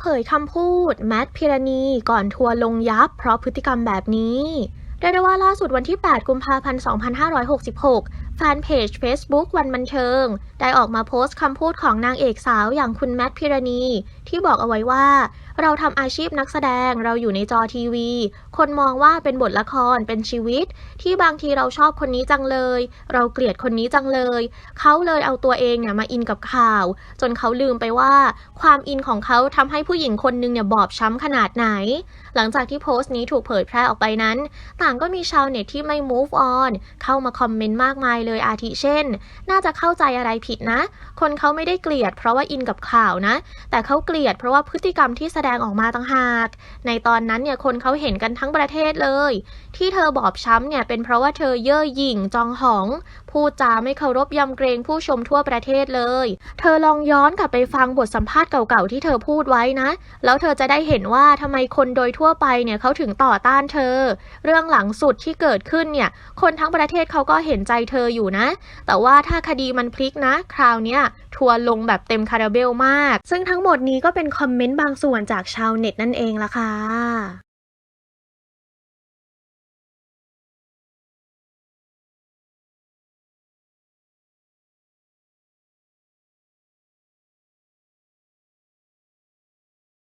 เผยคำพูด แมทพิรณีก่อนทัวร์ลงยับ เพราะพฤติกรรมแบบนี้เรียกได้ว่าล่าสุดวันที่ 8 กุมภาพันธ์ 2566 ฟนเพจ Facebook วันบันเทิง ได้ออกมาโพสต์คำพูดของนางเอกสาวอย่างคุณแมทพิรณี ที่บอกเอาไว้ว่า เราทำอาชีพนักแสดงเราอยู่ในจอทีวี คนมองว่าเป็นบทละครเป็นชีวิต ที่บางทีเราชอบคนนี้จังเลย เราเกลียดคนนี้จังเลย เขาเลยเอาตัวเองเนี่ยมาอินกับข่าว จนเขาลืมไปว่า ความอินของเขาทำให้ผู้หญิงคนนึงเนี่ยบอบช้ำขนาดไหน หลังจากที่โพสต์นี้ถูกเผยแพร่ออกไปนั้น ต่างก็มีชาวเน็ตที่ไม่ move on เข้ามาคอมเมนต์มากมายเลยเลยอาทิเช่น น่าจะเข้าใจอะไรผิดนะ คนเขาไม่ได้เกลียดเพราะว่าอินกับข่าวนะ แต่เขาเกลียดเพราะว่าพฤติกรรมที่แสดงออกมาต่างหาก ในตอนนั้นเนี่ยคนเขาเห็นกันทั้งประเทศเลย ที่เธอบอบช้ำเนี่ยเป็นเพราะว่าเธอเย่อหยิ่งจองหอง พูดจาไม่เคารพยำเกรงผู้ชมทั่วประเทศเลย เธอลองย้อนกลับไปฟังบทสัมภาษณ์เก่าๆที่เธอพูดไว้นะ แล้วเธอจะได้เห็นว่าทำไมคนโดยทั่วไปเนี่ยเขาถึงต่อต้านเธอ เรื่องหลังสุดที่เกิดขึ้นเนี่ย คนทั้งประเทศเขาก็เห็นใจเธออยู่นะ แต่ว่าถ้าคดีมันพลิกนะ คราวเนี้ยทัวร์ลงแบบเต็มคาราเบลมาก ซึ่งทั้งหมดนี้ก็เป็นคอมเมนต์บางส่วนจากชาวเน็ตนั่นเองละค่ะ